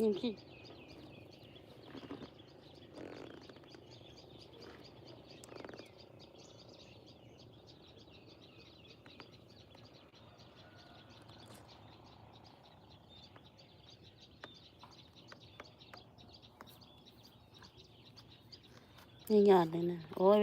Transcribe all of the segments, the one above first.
นี่พี่นี่ยอดเลยนะโอ้ย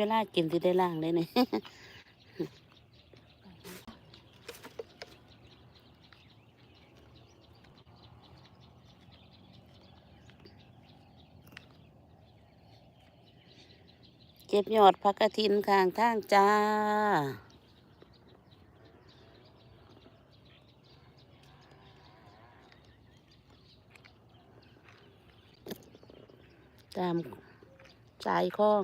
เก็บยอดพักกระถินข้างทางจ้า ตามสายคล้อง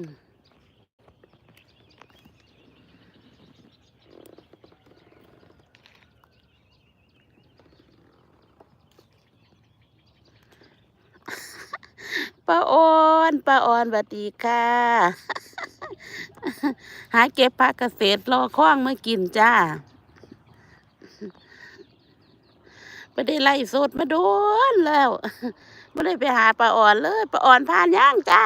ป้าออนป้าออนสวัสดีค่ะ หาเก็บผักเกษตรรอคล้องเมื่อกินจ้าไม่ได้ไล่สดมาโดนแล้วไม่ได้ไปหาปลาอ่อนเลยปลาอ่อนผ่านย่างจ้า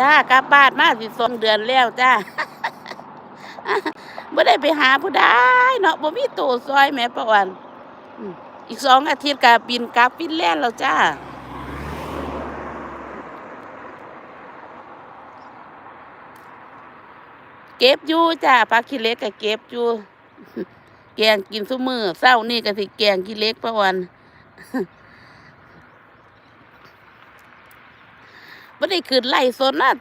จ้ากลับบ้านมาสิสองเดือนแล้วจ้าไม่ได้ไปหาผู้ใดเนาะบ่มีตัวซอยแม่ประวันอีกสองอาทิตย์ก็บินกลับฟินแลนด์แล้วจ้าเก็บอยู่จ้าผักขี้เล็กก็เก็บอยู่แกงกินซุมือเศร้านี่ก็สิแกงขี้เล็กประวัน ไม่ได้ขึ้นไล่สดนะ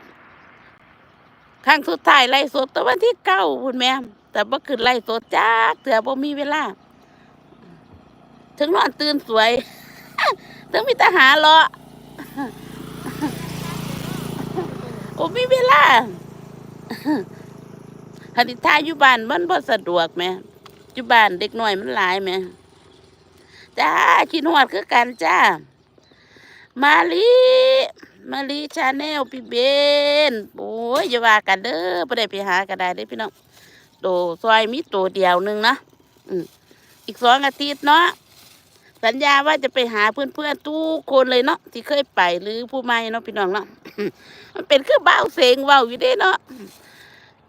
ครั้งสุดท้ายไล่สดแตะวันที่เก้าคุณแม่แต่บ่ขึ้นไล่สดจ้าเถื่อบ่มีเวลา ถึงนอนตื่นสวย ถึงมีแต่หาเลาะบ่มีเวลาหันิทาอยู่บ้านมันบ่สะดวกแหม่อยู่บ้านเด็กน้อยมันหลายแหม่จ้าคิดฮอดคือกันจ้า มาลี มาลีชาแนลพี่เบน โอ้ยอย่าว่ากันเด้อไม่ได้ไปหากันได้เด้พี่น้องโตซอยมีตัวเดียวหนึ่งนะอืมอีกสองอาทิตย์เนาะสัญญาว่าจะไปหาเพื่อนๆทุกคนเลยเนาะที่เคยไปหรือผู้ใหม่เนาะพี่น้องเนาะมันเป็นคือเบ้าเสงเว้าอยู่เด้เนาะ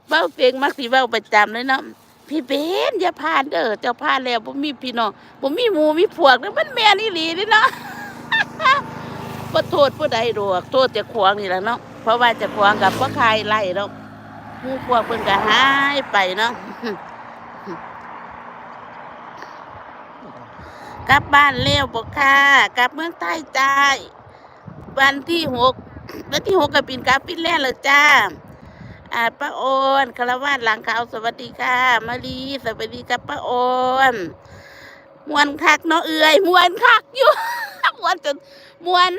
เบ้าเสงมักสิเว้าประจำเลยเนาะพี่เบนอย่าพลาดเด้อเจ้าพลาดแล้วผมมีพี่น้องผมมีหมูมีพวกนะมันแม่นอีหลีเด้เนาะ บ่โทษผู้ใดดอกโทษเจะขวางนี่แหละเนาะเพราะว่าเจะขวางกับว่าใครไล่เนาะหมู่พวกเพิ่นก็หายไปเนาะกลับบ้านเร็วบ่ค่ะกลับเมืองใต้จ้าวันที่หกวันที่หกกับปินกับฟินแลนเลยจ้าอ่าป้าโอนคารวาสหลังขาวสวัสดีค่ะมารีสวัสดีครับป้าโอนมวนคักเนาะเอื่อยมวนคักอยู่มวนจนมวน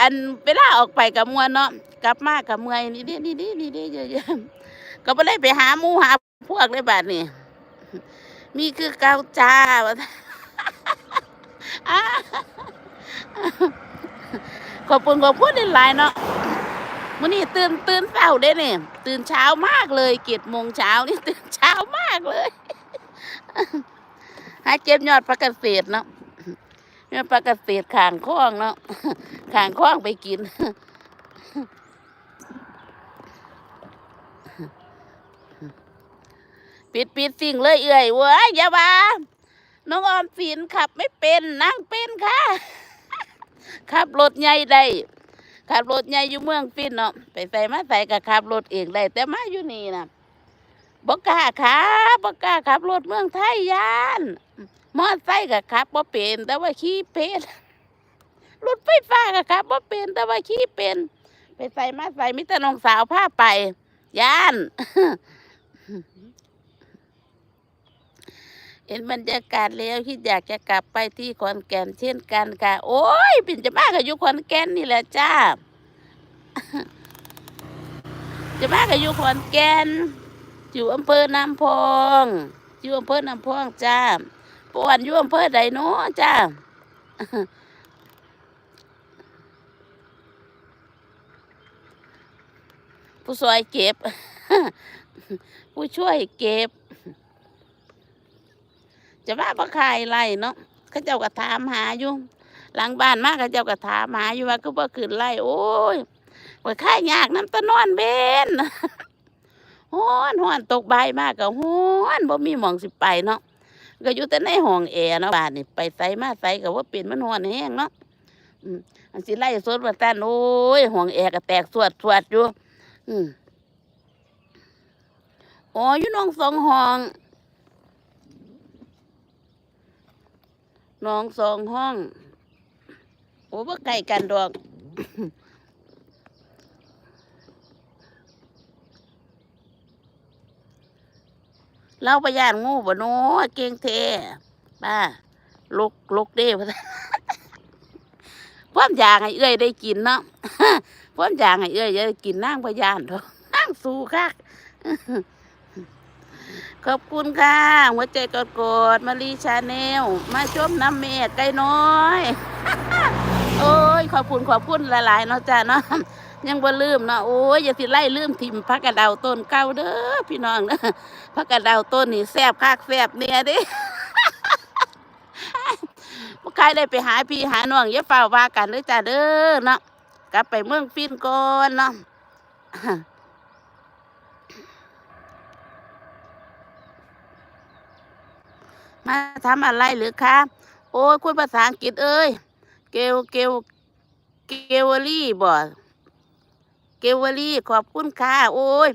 อันเวลาออกไปกับมวนเนาะกลับมากับเมื่อยนี่ดินี่ดินี่ดิเยอะๆก็ไม่ได้ไปหาหมูหาพวกเลยบาดนี่มีคือเกาจ้าขอบคุณขอบคุณหลายเนาะมื้อนี้ตื่นตื่นเช้าเด้เนี่ยตื่นเช้ามากเลยเกียรโมงเช้านี่ตื่นเช้ามากเลยหาเก็บยอดผักเกษตรเนาะ ยอดผักเกษข้างคล้องเนาะข้างคล้องไปกิน ปิดปิดสิ่งเลยเอื่อยเว้ยอย่าว่าน้องออมสินขับไม่เป็นนั่งเป็นค่ะ ขับรถใหญ่ได้ขับรถใหญ่อยู่เมืองฟินเนาะไปใส่มาใส่กับขับรถเองได้แต่มาอยู่นี่นะ บอกกล้าขับบอกกล้าขับรถเมืองไทยยานมอไซค์กับขับบ่เป็น แต่ว่าขี่เป็นรถไฟฟ้ากับขับบ่เป็น แต่ว่าขี่เป็น ไปใส่มาใส่มิตรน้องสาวพาไปยานเห็นบรรยากาศแล้วคิดอยากจะกลับไปที่ขอนแก่นเช่นกันค่ะ โอ้ยปิ่นจะมากับอยู่ขอนแก่นนี่แหละจ้า จะมากับอยู่ขอนแก่น อยู่อำเภอน้ำพอง อยู่อำเภอน้ำพองจ้าปอนอยู่อำเภอใดเนาะจ้าผู้ซอยเก็บ ผู้ช่วยเก็บ จะว่าบ่ขายไรเนาะเขาเจ้าก็ถามหาอยู่ หลังบ้านมากเขาเจ้าก็ถามหาอยู่ว่าก็บ่ขึ้นไรโอ้ยว่าขายยากน้ำตะนอนเบน ฮ้อนฮ้อนตกใบมากก็ฮ้อนบ่มีหมองสิไปเนาะก็อยู่แต่ในห้องแอร์เนาะบ้านนี่ไปไสมาไสก็ว่าเป็นมันฮ้อนแห้งเนาะอืมอันสิไล่สดว่าซั่นโอ้ยห้องแอร์ก็แตกสวดสวดอยู่ อืมอ๋ออยู่น้องสองห้องน้องสองห้อง โอ้บ่ไกลกันดอก เราไปย่านงูบ่โน้เก่งเทป้าลุกลุกเด้พะพร้อมอยากให้เอื้อยได้กินเนาะพร้อมอยากให้เอื้อยได้กินนั่งพยานเถอะนั่งสู้ค่ะขอบคุณค่ะ หัวใจกดกดมารีชาแนลมาชมน้ำเมดไก่น้อย โอ้ย ขอบคุณขอบคุณหลายๆเนาะจ้าเนาะ ยังบ่ลืมเนาะโอ้ยอย่าสิไล่ลืมทิมพักกระเดาต้นเก่าเด้อพี่น้องเด้อพักกระเดาต้นนี่แซบคักแซบเนี่ยเด้บ่ใครได้ไปหาพี่หาน้องอย่าเฝ้าว่ากันเด้อจ้าเด้อเนาะกลับไปเมืองฟินก่อนเนาะมาทำอะไรหรือคะโอ้ยคุยภาษาอังกฤษเอ้ย เกลเกลเกลวอรี่บ่ เกวอรี่ขอบคุณค่ะ โอ้ย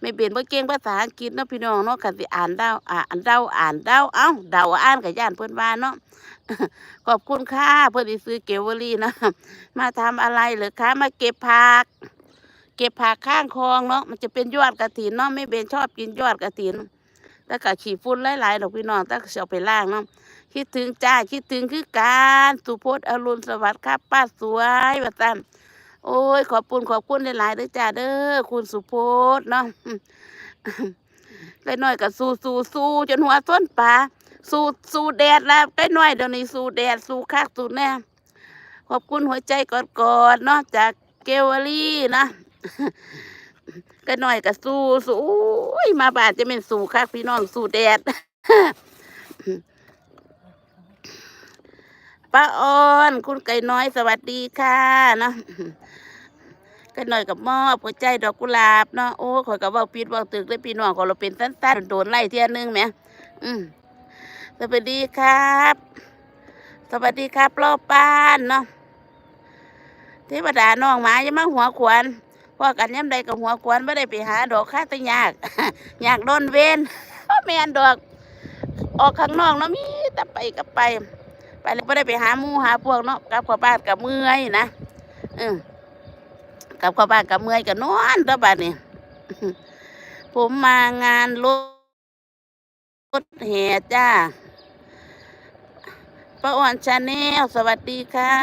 ไม่เปลี่ยนบ่เก่งภาษาอังกฤษเนาะพี่น้องเนาะคันสิอ่านเดาอ่านเดาอ่านเดาเอ้าเดาอ่านกับย่านเพิ่อนว่านเนาะขอบคุณค่ะเพิ่อนสิซื้อเกวอรี่นะมาทำอะไรหรือคะมาเก็บผัก เก็บผักข้างคลองเนาะมันจะเป็นยอดกระถินเนาะไม่เป็นชอบกินยอดกระถินแล้วก็ขี้ฝุ่นหลายๆดอกพี่น้องแต่เสียไปล่างเนาะคิดถึงจ้าคิดถึงคือการสุพจน์อรุณสวัสดิ์ครับป้าสวยว่าซั่น โอ้ย ขอบคุณขอบคุณหลายๆเด้อจ้าเด้อคุณสุพจน์เนาะไก่น้อยก็สู้สู้สู้จนหัวส้นปลาสู้สู้แดดแล้วไก่น้อยเดี๋ยวนี้สู้แดดสู้คักสู้แน่ขอบคุณหัวใจกอดๆเนาะจากเกวอรี่นะก็น้อยก็สู้สู้มาบาดจะเป็นสู้คักพี่น้องสู้แดดป้าออน คุณไก่น้อยสวัสดีค่ะเนาะ ไก่น้อยกับมอบหัวใจดอกกุหลาบเนาะโอ้ข่อยกับว่าปิดว่าตึกเลยพี่น้องของเราเป็นสั้นๆโดนไล่เที่ยนึงแหมอืมสวัสดีครับ สวัสดีครับรอบบ้านเนาะเทวดาน้องหมาย่ามาหัวขวานพ่อกันย้ำใดกับหัวขวานไม่ได้ไปหาดอกค่าแตยากอยากโดนเวนแม่นดอก ออกข้างนอกเนาะมีแต่ไปกับไป ไปแล้วไม่ได้ไปหาหมูหาพวกเนาะกับข้าบ้านกับเมื่อยนะเออ กลับเข้าบ้านกับเมื่อยกับนอนตัวบ้านนี่ผมมางานรถแห่จ้าป้าอ่อนชาแนลสวัสดีค่ะ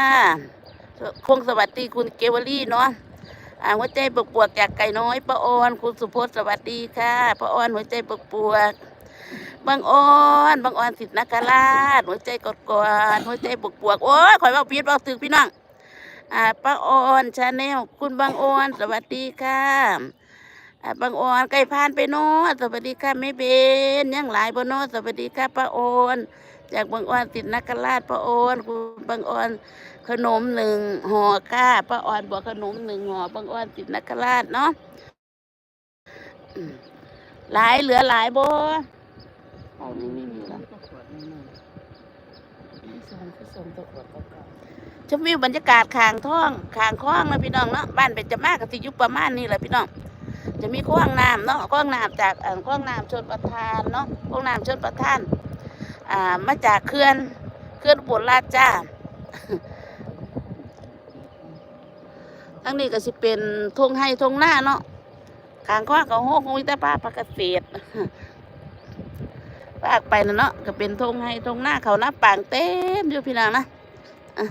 คงสวัสดีคุณเกวลี่เนาะอ่าหัวใจบวกบวกจากไก่น้อยป้าอ่อนคุณสุพจน์สวัสดีค่ะป้าอ่อนหัวใจบวกบวกบางอ่อนบางอ่อนสิทธิ์นักราชหัวใจกดกดหัวใจบวกบวกโอ้ยข่อยเว่าผิดเว่าถึกพี่น้อง ป้าอ่อนชาแนลคุณบางอ่อนสวัสดีค่ะอ่าบางอ่อนไก่พานไปโน้ตสวัสดีค่ะไม่เบนยังหลายบนโน้ตสวัสดีค่ะป้าอ่อนจากบางอ่อนสิทธิ์นักราชป้าอ่อนคุณบางอ่อนขนมหนึ่งห่อค่ะป้าอ่อนบอกขนมหนึ่งห่อบางอ่อนสิทธิ์นักราชเนาะอืมหลายเหลือหลายบ่เอานี่ไม่มีแล้ว ชมวิวบรรยากาศขางท้องขางคลองนะพี่น้องเนาะบ้านเป็นจะมากกับสิยุประมาณนี้แหละพี่น้องจะมีคลองน้ำเนาะคลองน้ำจากคลองน้ำชนประทานเนาะคลองน้ำชนประทานอ่ามาจากเขื่อนเขื่อนอุบุราชจ้าทั้งนี้ก็สิเป็นทงให้ทงหน้าเนาะขางคลองก็โฮกวิตาป้าปกเกษตรปากไปนะเนาะก็เป็นทงให้ทงหน้าเขาหน้าปางเต็มอยู่พี่นางนะอะ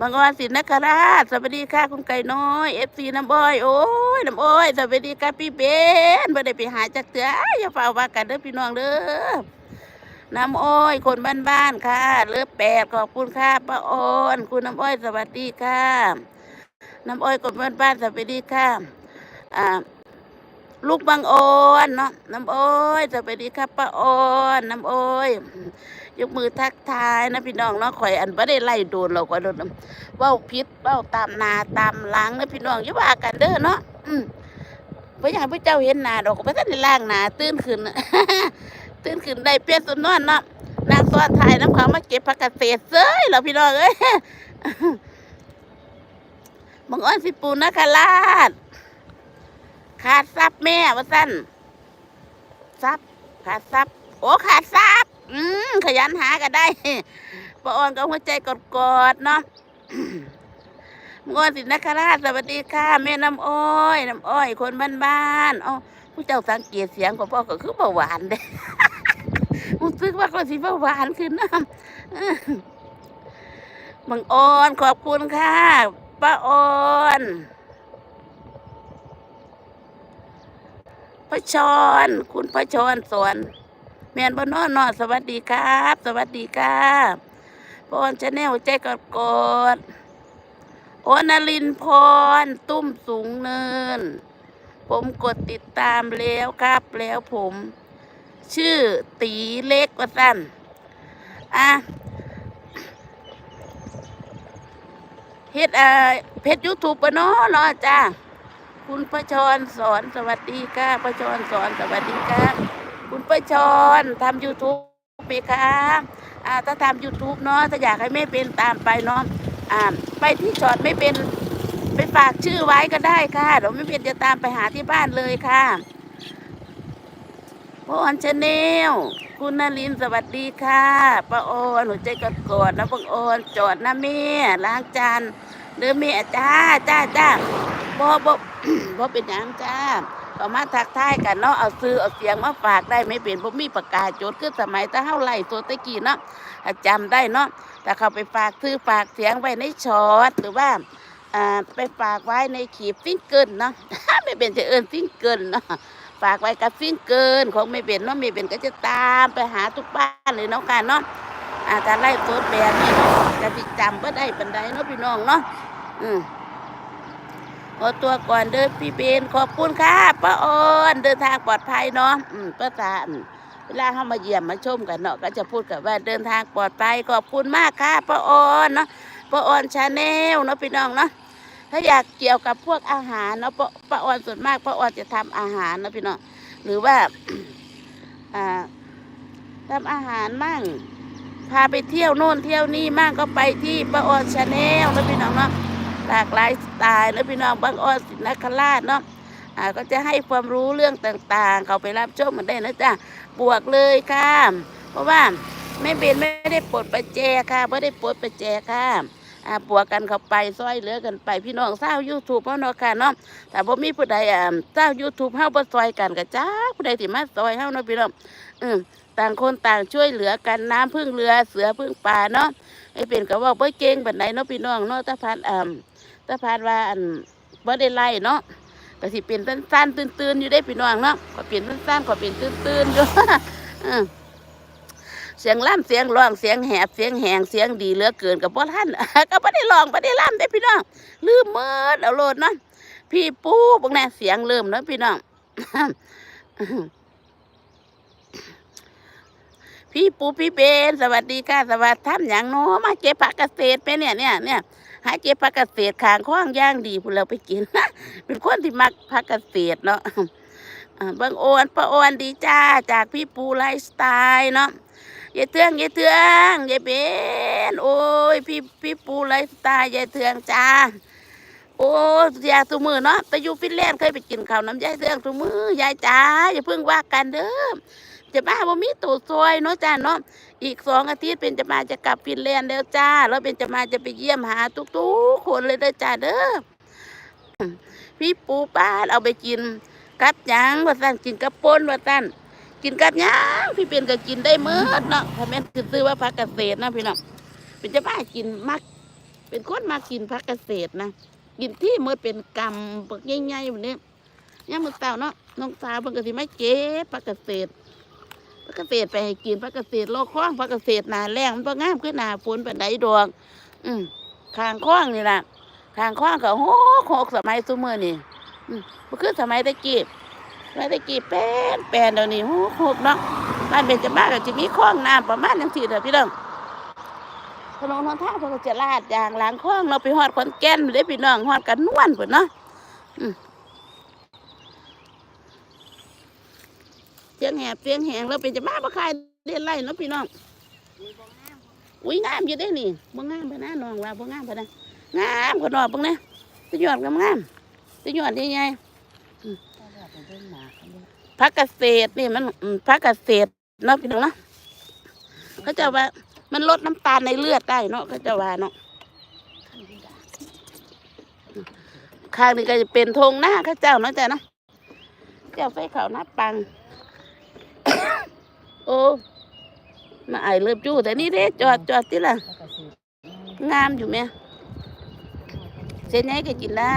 บางออนสินนคราชสวัสดีค่ะคุณไก่น้อยเอฟซีน้ำอ้อยโอ้ยน้ำอ้อยสวัสดีค่ะพี่เบนไม่ได้ไปหาจักเตืออย่าเฝ้าว่ากันเด้อพี่น้องเด้อน้ำอ้อยคนบ้านๆค่ะเลือแปดขอบคุณค่ะป้าออนคุณน้ำอ้อยสวัสดีค่ะน้ำอ้อยคนบ้านๆสวัสดีค่ะอ่าลูกบางออนเนาะน้ำอ้อยสวัสดีครับป้าออนน้ำอ้อย ยกมือทักทายนะพี่น้องเนาะข่อยอันบ่ได้ไล่โดนเราก็โดนเว้าพิษเว้าตามนาตามหลังนะพี่น้องอย่าว่ากันเด้อเนาะอืมบ่อยากให้พระเจ้าเห็นหน้าดอกก็บ่ทันได้ล้างหน้าตื่นขึ้น ตื่นขึ้นได้เปลี่ยนสุดนอนเนาะนางซ้อนถ่ายน้ำเขามาเก็บผักกาดเศษเซ้ยแล้วพี่น้องเอ้ยบางอ้อนสิปูนคราชขาดทรัพย์แม่ว่าสั้นทรัพย์ขาดทรัพย์โอ้ขาดทรัพย์ อืมขยันหาก็ได้ปออนก็หัวใจกอดๆเนาะมงอนสินคราชสวัสดีค่ะแม่น้ำอ้อยน้ำอ้อย คนบ้านๆอ๋อผู้เจ้าสังเกตเสียงของพ่อก็คือเบาหวานเด้รู้สึกว่าก็สิเบาหวานขึ้นนะบังออนขอบคุณค่ะป้าออนพระชรคุณพระชรสอน แมนบนนอนนอสวัสดีครับ สวัสดีครับพรชาแนลใจกดกดโอนาลินพร ตุ้มสูงเนิน ผมกดติดตามแล้วครับแล้วผม ชื่อตีเล็กว่าสั้นอะเฮ็ดอ่าเพจยูทูบปะเนาะเนาะจ้าคุณประชรสอนสวัสดีค่ะประชรสอนสวัสดีค่ะ คุณประชรทำ YouTube ไหมคะอ่าถ้าทำ YouTube เนาะถ้าอยากให้ไม่เป็นตามไปเนาะอ่าไปที่ชอดไม่เป็นไปฝากชื่อไว้ก็ได้ค่ะเดี๋ยวไม่เป็นจะตามไปหาที่บ้านเลยค่ะป้าออนชาแนลคุณนลินสวัสดีค่ะป้าออนหัวใจกอดกอดนะป้าออนจอดนะแม่ล้างจานเด้อแม่จ้าจ้าจ้าบ่บ่บ่เป็นหยังจ้า ก็มาทักทายกันเนาะเอาซื้อเอาเสียงมาฝากได้ไม่เป็นบ่มีประกาศโจทย์คือสมัยแตะเฮาไล่ตัวตะกี้เนาะถ้าจำได้เนาะแต่เขาไปฝากซื้อฝากเสียงไว้ในช็อตหรือว่าไปฝากไว้ในขีบซิงเกิลเนาะไม่เป็นจะเอิ้นซิงเกิลเนาะฝากไว้กับซิงเกิลของไม่เป็นเนาะไม่เป็นก็จะตามไปหาทุกบ้านเลยเนาะค่ะเนาะอาการไล่ตัวแบบนี้เนาะจะจำบ่ได้ปานใดเนาะพี่น้องเนาะอืม ขอตัวก่อนเดินพี่เบนขอบคุณค่ะป้าออนเดินทางปลอดภัยเนาะอืมป้าตามเวลาเข้ามาเยี่ยมมาชมกันเนาะก็จะพูดกับว่าเดินทางปลอดภัยขอบคุณมากค่ะป้าออนเนาะป้าออนชาแนลเนาะพี่น้องเนาะถ้าอยากเกี่ยวกับพวกอาหารเนาะป้าป้าออนส่วนมากป้าออนจะทำอาหารเนาะพี่น้องหรือว่าอ่าทำอาหารมั่งพาไปเที่ยวโน่นเที่ยวนี่มั่งก็ไปที่ป้าออนชาแนลเนาะพี่น้องเนาะ หลากหลายสไตล์นะพี่น้องบางอ้อสินคราชเนาะอ่าก็จะให้ความรู้เรื่องต่างๆ เขาไปรับชมกันได้นะจ๊ะบวกเลยค่ะ เพราะว่าไม่เป็นไม่ได้ปลดประแจค่ะไม่ได้ปลดประแจค่ะอ่าบวกกันเข้าไปซอยเหลือกันไปพี่น้องเศร้ายูทูบเฮาเนาะค่ะเนาะแต่บ่มีผู้ใดอ่าเศร้ายูทูบเฮาบ่ซอยกันก็จ้าผู้ใดที่มาซอยเฮาเนาะพี่น้องอืมต่างคนต่างช่วยเหลือกันน้ำพึ่งเรือเสือพึ่งป่าเนาะไอ้เป็นก็ว่าบ่เก่งปานใดเนาะพี่น้องเนาะถ้าพันอ่า ถ้าพานว่าอันบ่ได้ไล่เนาะก็สิเป็นสั้นๆตื่นๆอยู่ได้พี่น้องเนาะขอเปลี่ยนสั้นๆขอเปลี่ยนตื่นๆอยู่เสียงล่ำเสียงร้องเสียงแหบเสียงแหงเสียงดีเหลือเกินกับพ่ท่านก็บ่ได้ร้องบ่ได้ล่ำได้พี่น้องลืมเมิดเอาโลดเนาะพี่ปูบางแน่เสียงเริ่มเนาะพี่น้องพี่ปูพี่เบนสวัสดีค่ะสวัสดีท่านอย่างเนาะมาเก็บผักเกษตรไปเนี่ยเนี่ยเนี่ย หาเก็บผักเกษตรขางข้างย่างดีพวกเราไปกินเป็นคนที่มักผักเกษตรเนาะบางโอนป้าโอนดีจ้าจากพี่ปูไลฟ์สไตล์เนาะยายเทืองยายเทืองยายเบนโอ้ยพี่พี่ปูไลฟ์สไตล์ยายเทืองจ้าโอ้ยายทุมือเนาะไปอยู่ฟินแลนด์เคยไปกินข้าวน้ำยายเทืองทุมือยายจ้าอย่าเพิ่งว่ากันเด้อ จะมาบ่มีตัวซอยเนาะจ้าเนาะอีกสองอาทิตย์เป็นจะมาจะกลับฟินแลนด์แล้วจ้า แล้วเป็นจะมาจะไปเยี่ยมหาทุกๆคนเลยเด้อจ้าเด้อพี่ปูป้าเอาไปกินกับยังว่าสั่นกินกับปนว่าสั่นกินกับยังพี่เป็นก็กินได้เมื่อเนาะถ้าแม่คือซื้อว่าพักเกษตรนะพี่น้องเป็นจะมากินมักเป็นคนมากินพักเกษตรนะกินที่เมืดเป็นกำปักใหญ่ๆแบบนี้ย่ามมือเต่าเนาะน้องสาวเพิ่นก็สิมาเก็บพักเกษตร พักเกษตรไปให้กินพักเกษตรโลกคล้องพักเกษตรนาแรงมันบ่งามขึ้นหนาฝนปานใดดอกอืมข้างคล้องนี่ล่ะข้างคล้องก็โหกโหกสมัยซุมื้อนี่อืมบ่คือสมัยตะกี้สมัยตะกี้แป้นแป้นเดี๋ยวนี้โหกโหกเนาะบ้านเบญจมาศก็สิมีคลองน้ำประมาณจังซี่เด้อพี่น้องถนนหนทางเพิ่นก็จะลาดยางล้างคลองเราไปฮอดขอนแก่นเด้พี่น้องฮอดกันนวลพุ่นเนาะอืมเสียงแหบเสียงแหงเราเป็นจะมาบ่คายเรียนไรเนาะพี่น้องอุ้ยงามอยู่ได้นี่บ่งามพะนะน้องว่าบ่งามพะนะงามกว่าดอกเบิ่งนะตะยอดงามงามตะยอดใหญ่ๆพักเกษตรนี่มันพักเกษตรเนาะพี่น้องเนาะเขาจะว่ามันลดน้ำตาลในเลือดได้เนาะก็จะว่าเนาะข้างนี้ก็จะเป็นธงหน้าข้าเจ้าเนาะจ้ะเนาะเจ้าไฟเขาวหน้าปัง โอ้มาไอเลิบจู้แต่นี่เด้จอดจอดที่ละงามอยู่ไหมเส้นไหนก็กินได้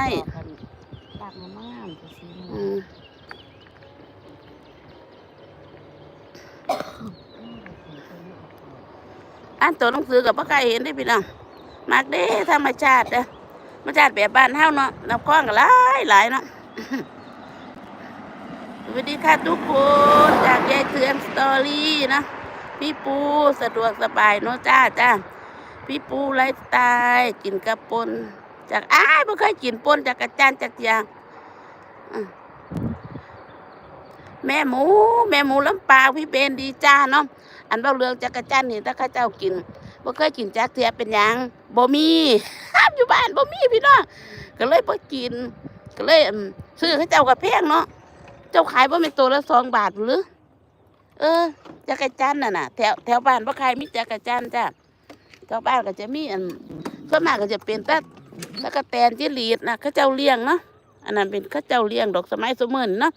ตักมามจะซื้ออืมอ่านตัวหนังสือกับป้าไก่เห็นได้พี่น้องมากเด้ธรรมชาติเด้อธรรมชาติแบบบ้านเฮาเนาะน้ำคลองก็หลายหลายเนาะ สวัสดีค่ะทุกคนจากยายเทือนสตอรี่นะ พี่ปูสะดวกสบายเนาะจ้าจ้าพี่ปูไลฟ์สไตล์กินกระปนจากอ้ายไม่เคยกินปนจากกระจานจากยางแม่หมู แม่หมูลำปางพี่เบนดีจ้าเนาะอันเบาเรืองจากกระจันนี่ถ้าข้าเจ้ากินบ่เคยกินจากเทียเป็นยังบ่มีอยู่บ้านบ่มีพี่น้องก็เลยบ่กิน ก็เลยซื้อให้เจ้ากับแพงเนาะ เจ้าขายบ่าเป็นตัวละสองบาทหรือ เออจักรจันน่ะน่ะแถวแถวบ้านบ่ขายมีจักรจันจ้ะแถวบ้านก็จะมีอันส่วนมากก็จะเป็นตะตะกะแตนจิลีดนะเขาเจ้าเลี้ยงเนาะอันนั้นเป็นเขาเจ้าเลี้ยงดอกสมัยสมัยเนาะ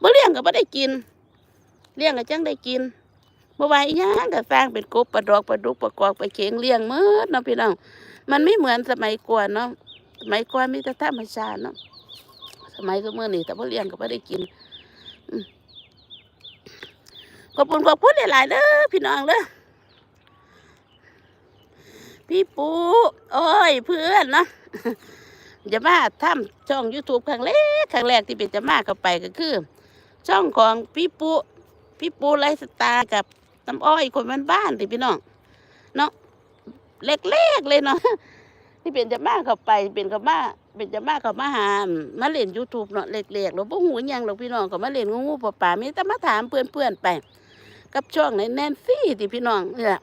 บ่เลี้ยงก็บ่ได้กิน เลี้ยงก็จังได้กินบ่ว่าอีหยังก็สร้างเป็นกบปลาดอกปลาดุกปลากอกปลาเข็งเลี้ยงมืดเนาะพี่น้องมันไม่เหมือนสมัยก่อนเนาะสมัยก่อนมีแต่ธรรมชาติเนาะสมัยสมัยนี้แต่บ่เลี้ยงก็บ่ได้กิน ขอบคุณขอบคุณหลายๆเด้อพี่น้องเด้อพี่ปูโอ้ยเพื่อนเนาะจะมาทำช่อง YouTube ครั้งแรกครั้งแรกที่เป็นจะมาเข้าไปก็คือ ช่องของพี่ปูพี่ปูไลฟ์สไตล์กับน้ำอ้อยคนบ้านบ้านๆที่พี่น้องเนาะเล็กๆเลยเนาะ ที่เป็นจะมาเข้าไปเป็นเข้ามาเป็นจะมาเข้ามาหามาเล่น YouTube เนาะเล็กๆแล้วบ่หูยังหรอพี่น้องก็มาเล่นงูๆป่าๆมีแต่มาถามเพื่อนๆไป กับช่องในแนนซี่ที่พี่น้องเนี่ย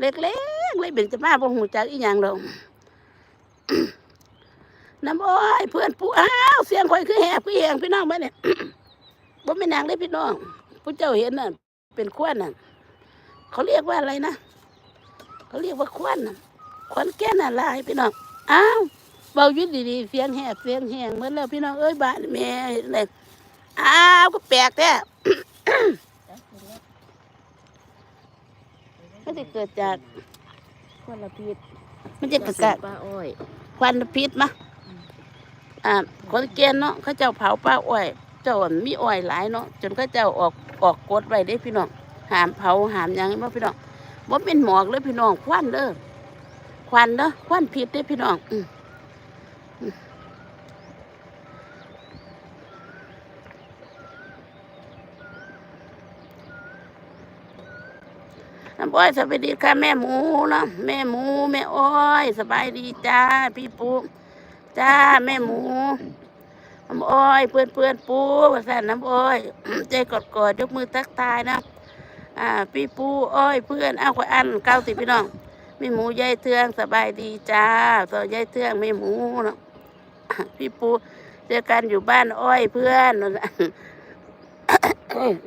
เล็กๆเลยเป็นจะมาบ่หูจักอีหยังดอกน้ำอ้อยเพื่อนผู้อ้าวเสียงข่อยคือแหบคือแหงพี่น้องบ้าเนี่ยบ่แม่นางเลยพี่น้องผู้เจ้าเห็นน่ะเป็นควันน่ะเขาเรียกว่าอะไรนะเขาเรียกว่าควันน่ะ ควันแก่นอะไรพี่น้องอ้าวเบาอยุดดีๆเสียงแหบเสียงแหงเหมือนแล้วพี่น้องเอ้ยบ้านแม่เห็นเลยอ้าวก็แปลกแท้มันจะเกิดจากคนละพิษมันจะเกิดจากปลาอ้อยควันพิษมะอ่าคนเกณฑ์เนาะเขาเจ้าเผาป้าอ้อยเจ้าอั่นมีอ้อยหลายเนาะจนเขาเจ้าออกออกกฎไว้ได้พี่น้องหามเผาหามหยังบ่พี่น้องบ่เป็นหมอกเลยพี่น้องควันเด้อ ควันเด้อควันพิษเด้พี่น้องอืมน้ำอ้อยสวัสดีค่ะแม่หมูเนาะแม่หมูแม่อ้อย สบายดีจ้าพี่ปูจ้าแม่หมูน้ำอ้อยเพื่อนเพื่อนปูประสานน้ำอ้อย ใจกอดกอดๆยกมือทักทายนะ อ่า พี่ปูอ้อยเพื่อนเอาวขอยอันเก้าสิพี่น้อง แม่หมูยายเทืองสบายดีจ้าตัวยายเทืองแม่หมูเนาะพี่ปูเจอกันอยู่บ้านอ้อยเพื่อน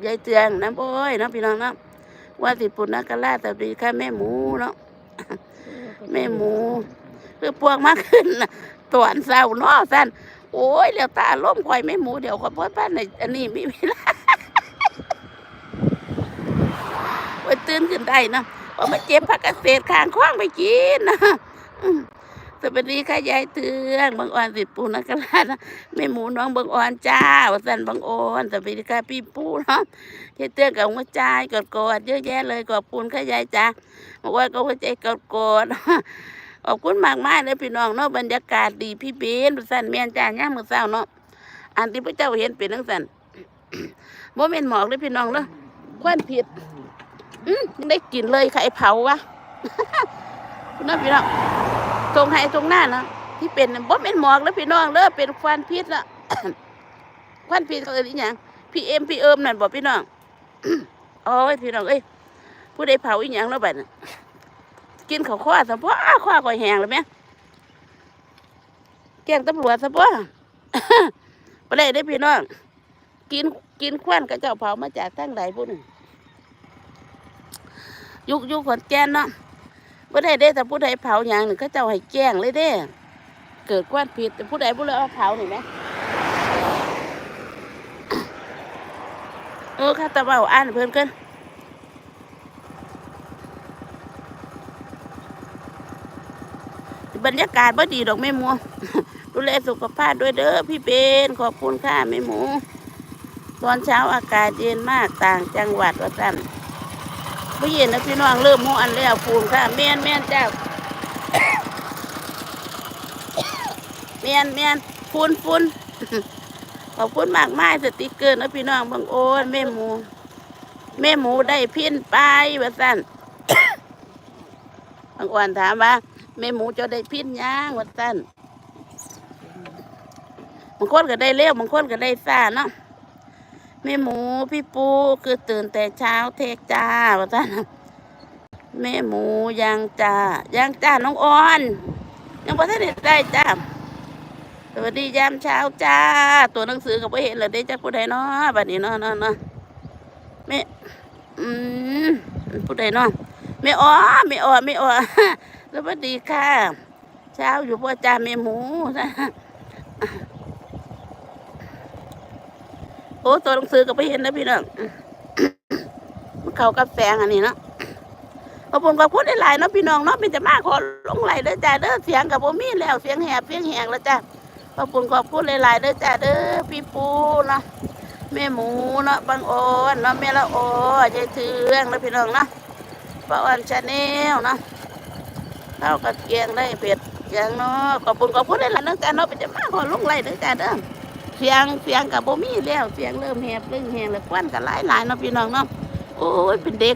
ยายเทืองน้ำอ้อยเนาะพี่น้องเนาะว่าสิปุณณกราสวัสดีค่ะแม่หมูเนาะแม่หมู คือพวกมากขึ้นนะตวนเศร้าเนาะสั้นโอ้ยเดี๋ยวตาล้มควายแม่หมูเดี๋ยวขอพ่อบ้านในอันนี้มีเวลาไว้ตื่นขึ้นได้นะ ว่ามาเจ็บผักเกษตรข้างคว้างไปกินนะสวัสดีค่ะยายเตืองบางอ่อนสิปูนักราชนะแม่หมูน้องบางอ่อนจ้าวสันบางอ่อนสวัสดีค่ะพี่ปูเนาะยายเตืองกับหัวใจกดกดเยอะแยะเลยขอบคุณค่ะยายจ้าบางอ่อนก็หัวใจกดกดขอบคุณมากมากเลยพี่น้องเนาะบรรยากาศดีพี่เบนสันแม่นจ้าย่ามือเศร้าเนาะอันที่พระเจ้าเห็นเป็นทั้งสันโมเมนหมอกเลยพี่น้องเนาะควันผิด อืมยังได้กลินเลยค่ะไข่เผาวะพี่น้องพี่น้องตรงไห้ตรงหน้านะที่เป็นบ่เป็นหมอกแล้วพี่น้องเด้อเป็นควันพิษละควันพิษเขาเอ่อย่างพี่เอ็มพี่เอิมนั่นบอกพี่น้องโอ้ยพี่น้องเอ้ยผู้ใดเผาอีหยังแล้วบัดกินข้าวข้อสะพ่อข้อก่อยแหงแล้วแม่แกล้งตำรวจสะพ่อไปเลยได้พี่น้องกินกินควันกับเจ้าเผามาจากทางใดพุ่น ยุกยุคขอนแก่นเนาะบ่ได้ได้แต่ผู้ใดเผาอย่างหนึ่งเขาเจ้าให้แจ้งเลยเด้ เกิดควันผิดแต่ผู้ใดผู้ใดเอาเผาเห็นไหมเออข้าตะเบาอ่านเพิ่นกันบรรยากาศบ่ดีดอกแม่หมูดูแลสุขภาพด้วยเด้อพี่เบนขอบคุณค่ะแม่หมู ตอนเช้าอากาศเย็นมากต่างจังหวัดว่าสั่น ผู้เย็นนะพี่น้องเริ่มมูอันแล้วฟูนค่ะแม่นแม่นเจ้าแม่นแม่นฟูนฟูนขอบคุณมากมายสติกเกอร์นะพี่น้องบางโอนแม่หมูแม่หมูได้พินไปว่าสั่นบางอ้วนถามว่าแม่หมูจะได้พินย่างว่าสั่นบางคนก็ได้เร็วบางคนก็ได้ซ่าเนาะ แม่หมูพี่ปูคือตื่นแต่เช้าเทกจ้าว่าท่านแม่หมูยังจ้ายังจ้าน้องออน ยังพอท่านได้จ้าสวัสดียามเช้าจ้า ตัวหนังสือก็ไม่เห็นเลยได้จากผู้ใดเนาะบัดนี้เนาะเนาะเนาะแม่อืมผู้ใดเนาะแม่อ้อแม่อ้อแม่อ้อสวัสดีค่ะ เช้าอยู่พ่อจ้าแม่หมูนะ โอ้ตัวหนังสือก็ไปเห็นนะพี่น้องมันเขากับแสงอันนี้เนาะขอบคุณขอบคุณหลายๆเนาะพี่น้องเนาะเป็นจะมากขอลงไหลเด้อจ้าเด้อเสียงกับผมมีแล้วเสียงแหบเสียงแหงแล้วจ้าขอบคุณขอบคุณหลายๆเด้อจ้าเด้อพี่ปูเนาะแม่หมูเนาะบางโอนเนาะแม่ละโอยายเทืองนะพี่น้องเนาะป้าอันชาแนลเนาะเข้ากับเกียงได้เผ็ดเกียงเนาะขอบคุณขอบคุณหลายๆเด้อจ้าเนาะเป็นจะมากขอลงไหลเด้อจ้าเด้อ เสียงเสียงกับบ่มีแล้วเสียงเริ่มแหบเริ่มแหงแล้วควันกับหลายหลายๆเนาะพี่น้องเนาะโอ้ยเป็นเด็ก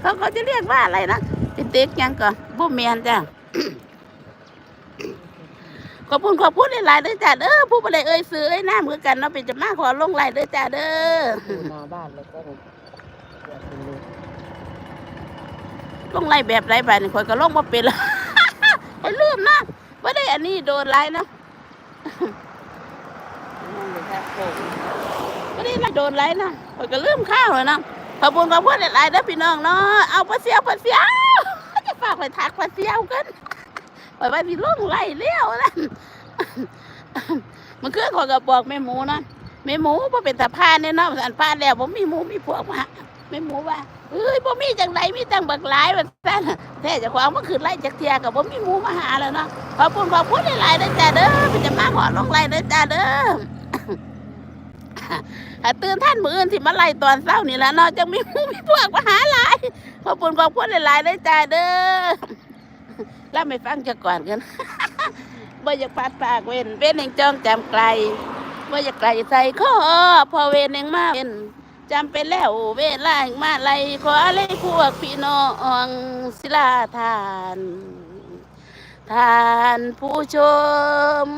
เขาเขาจะเรียกว่าอะไรนะเป็นเด็กหยังก่อนบ่แมนจ้ะขอบคุณขอบคุณหลายๆเด้อจ้าเด้อผู้บ่ได้เอ่ยซื้อเอ้ยน้ำคือกันเนาะเป็นจะมาขอลงไหลน์เด้อจ้าเด้ออยู่หน้าบ้านแล้วก็แบบเป็นเลยลงไหลน์แบบไรบาดนี่ข่อยก็ลงบ่เป็นละข่อยลืมนะบ่ได้อันนี้โดนหลายนะ นั่นเลยครับโค้ง ก็นี่มาโดนไรนะข่อยก็ลืมข้าวเลยนะขอบคุณขอบคุณหลายๆเด้พี่น้องเนาะเอาปลาเสียวปลาเสียวจะฝากไปทักปลาเสียวกันไปว่าสิลงไล่เลี้ยวนะมันคือขอยก็บอกแม่หมูนะแม่หมูบ่เป็นตาพานเนี่ยเนาะสันพานแล้วผมมีหมูมีพวกมาแม่หมูว่าเอ้ยบ่มีจังไดมีตังบักหลายว่าซั่นแท้จะความมันคือไล่จักเทียกับบ่มีหมูมาหาแล้วเนาะขอบคุณขอบคุณหลายๆเด้อจ้าเด้อเป็นจะมาขอลงไล่เด้อจ้าเด้อ ถ้าตื่นท่านมืออื่นที่มาไล่ตอนเช้านี่และเนาะจังมีหมูมีพวกมาหาหลายขอบคุณขอบคุณหลายๆเลยจ้าเด้อแล้วไม่ฟังจะก่อนกันบ่อยากปัดปากเว้นเว้นแห่งจ้องจำไกลบ่อยากไกลใส่ข้อพอเว้นแห่งมาเป็นจำเป็นแล้วเวลาแห่งมาไล่ขอเลยพวกพี่น้องศิลาทานท่านผู้ชม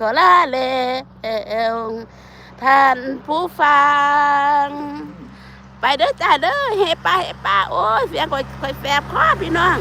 ขอลาแล้ว ท่านผู้ฟัง ไปเด้อจ้าเด้อเฮไปเฮป้าโอ้ยเสียงค่อยค่อยแสบคอพี่น้อง